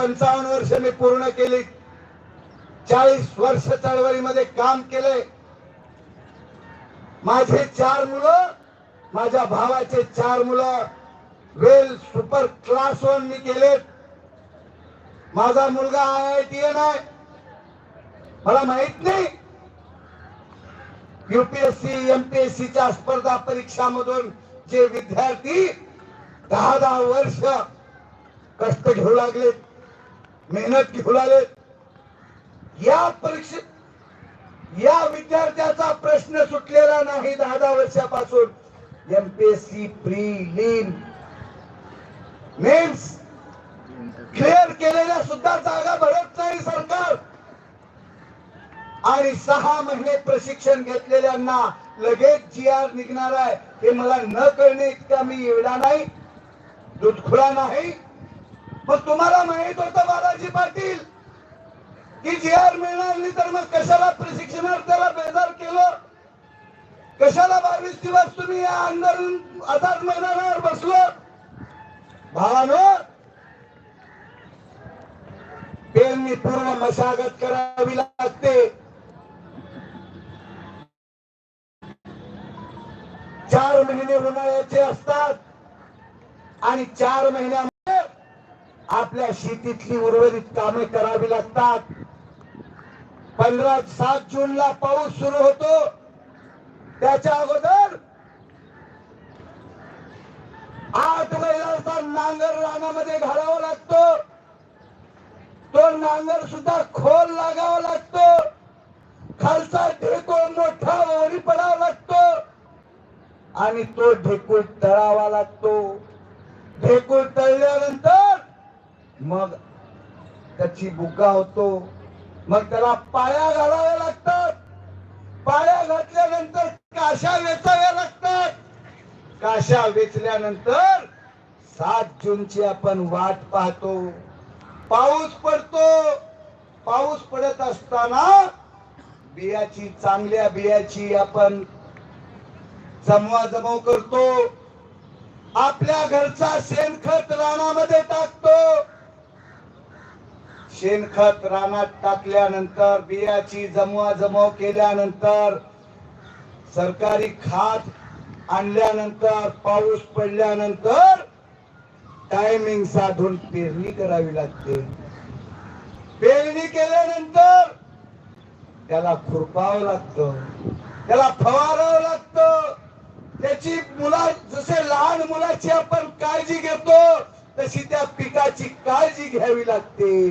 पंचावन्न वर्ष मी पूर्ण केली. चाळीस वर्ष चळवळीमध्ये काम केले. माझे चार मुलं माझ्या भावाचे चार मुलं वेल सुपर क्लास वन मी केलेत माझा मुलगा आय आय टी एन आहे. मला माहीत नाही. युपीएससी एमपीएससी च्या स्पर्धा परीक्षामधून जे विद्यार्थी दहा दहा वर्ष कष्ट घेऊ लागलेत. मेहनत घेऊन आले या परीक्षे या विद्यार्थ्याचा प्रश्न सुटलेला नाही दहा दहा वर्षापासून एमपीएससी लीन मेन्स क्लिअर केलेल्या सुद्धा जागा भरत नाही सरकार. आणि सहा महिने प्रशिक्षण घेतलेल्यांना लगेच जी आर निघणार आहे. हे मला न कळणे इतका मी एवढा नाही. दुधखुळा नाही. पण तुम्हाला माहीत होतं बालाजी पाटील की जी आर मिळणार नाही तर मग कशाला प्रशिक्षणार्थ्याला बेजार केलं? कशाला बावीस दिवस तुम्ही या आंदोलन आझाद मैदानावर बसलो? भावानो पेरणी पूर्ण मशागत करावी लागते. चार महिने उन्हाळ्याचे असतात आणि चार महिन्या आपल्या शेतीतली उर्वरित कामे करावी लागतात. पंधरा सात जूनला पाऊस सुरू होतो. त्याच्या अगोदर आठ महिन्याचा नांगर रानामध्ये घालावा लागतो. तो नांगर सुद्धा खोल लागावा लागतो. खालचा ढेकूळ मोठा ओरी पडावा लागतो. आणि तो ढेकूळ तळावा लागतो. ढेकूळ तळल्यानंतर मग त्याची बुका होतो. मग त्याला पाया घालाव्या लागतात. पाया घातल्यानंतर काशा वेचाव्या लागतात. काशा वेचल्यानंतर सात जूनची आपण वाट पाहतो. पाऊस पडतो. पाऊस पडत असताना बियाची चांगल्या बियाची आपण जमवा जमव करतो. आपल्या घरचा शेणखत रानामध्ये टाकतो. शेणखत रानात टाकल्यानंतर बियाची जमवा जमव केल्यानंतर सरकारी खात आणल्यानंतर पाऊस पडल्यानंतर टायमिंग साधून पेरणी करावी लागते. पेरणी केल्यानंतर त्याला खुरपावं लागतं त्याला फवारावं लागतं. त्याची मुला जसे लहान मुलाची आपण काळजी घेतो तशी त्या पिकाची काळजी घ्यावी लागते.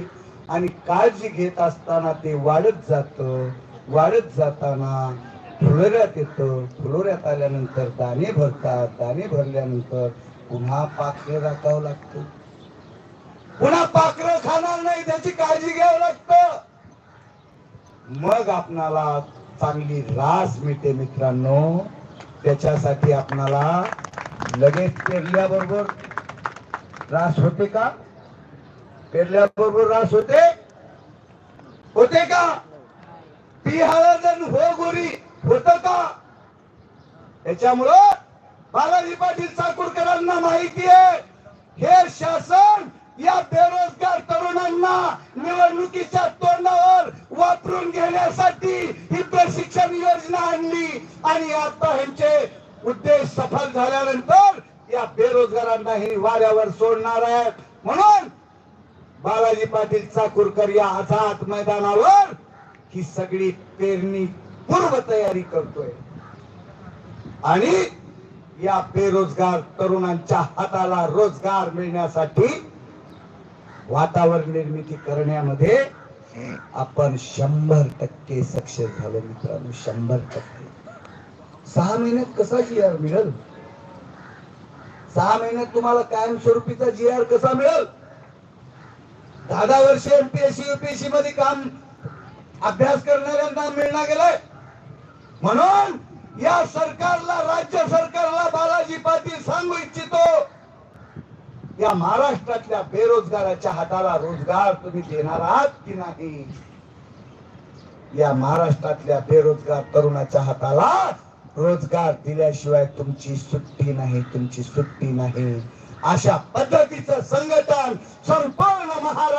आणि काळजी घेत असताना ते वाढत जात. वाढत जाताना फुलोऱ्यात येतं. फुलोऱ्यात आल्यानंतर दाणे भरतात. दाणे भरल्यानंतर पुन्हा पाखरं राखावं लागतं. पुन्हा पाखरं खाणार नाही त्याची काळजी घ्यावं लागतं. मग आपणाला चांगली रास मिळते मित्रांनो. त्याच्यासाठी आपणाला लगेच पेरल्याबरोबर रास होते का? पेरल्याबरोबर रास होते? होते का? ती हळदन हो गोरी होत का? त्याच्यामुळं बालाजी पाटील चाकूरकरांना माहिती आहे हे शासन या बेरोजगार तरुणांना निवडणुकीच्या तोंडावर वापरून घेण्यासाठी ही प्रशिक्षण योजना आणली. आणि आता ह्यांचे उद्देश सफल झाल्यानंतर या बेरोजगारांना ही वाऱ्यावर सोडणार आहे म्हणून बालाजी पाटील चाकूरकर या आझाद मैदानावर ही सगळी पेरणी पूर्व तयारी करतोय. आणि या बेरोजगार तरुणांच्या हाताला रोजगार मिळण्यासाठी वातावरण निर्मिती करण्यामध्ये आपण शंभर टक्के सक्सेस झालो मित्रांनो शंभर टक्के. सहा महिन्यात कसा जी आर मिळेल? सहा महिन्यात तुम्हाला कायमस्वरूपीचा जी आर कसा मिळेल? दहा दहा वर्ष एमपीएससी युपीएससी मध्ये काम अभ्यास करणाऱ्यांना मिळणार गेलाय. म्हणून या सरकारला राज्य सरकारला बालाजी पाटील सांगू इच्छितो या महाराष्ट्रातल्या बेरोजगाराच्या हाताला रोजगार तुम्ही देणार आहात की नाही? या महाराष्ट्रातल्या बेरोजगार तरुणाच्या हाताला रोजगार दिल्याशिवाय तुमची सुट्टी नाही तुमची सुट्टी नाही. अशा पद्धतीचं संघटन संपूर्ण महाराष्ट्र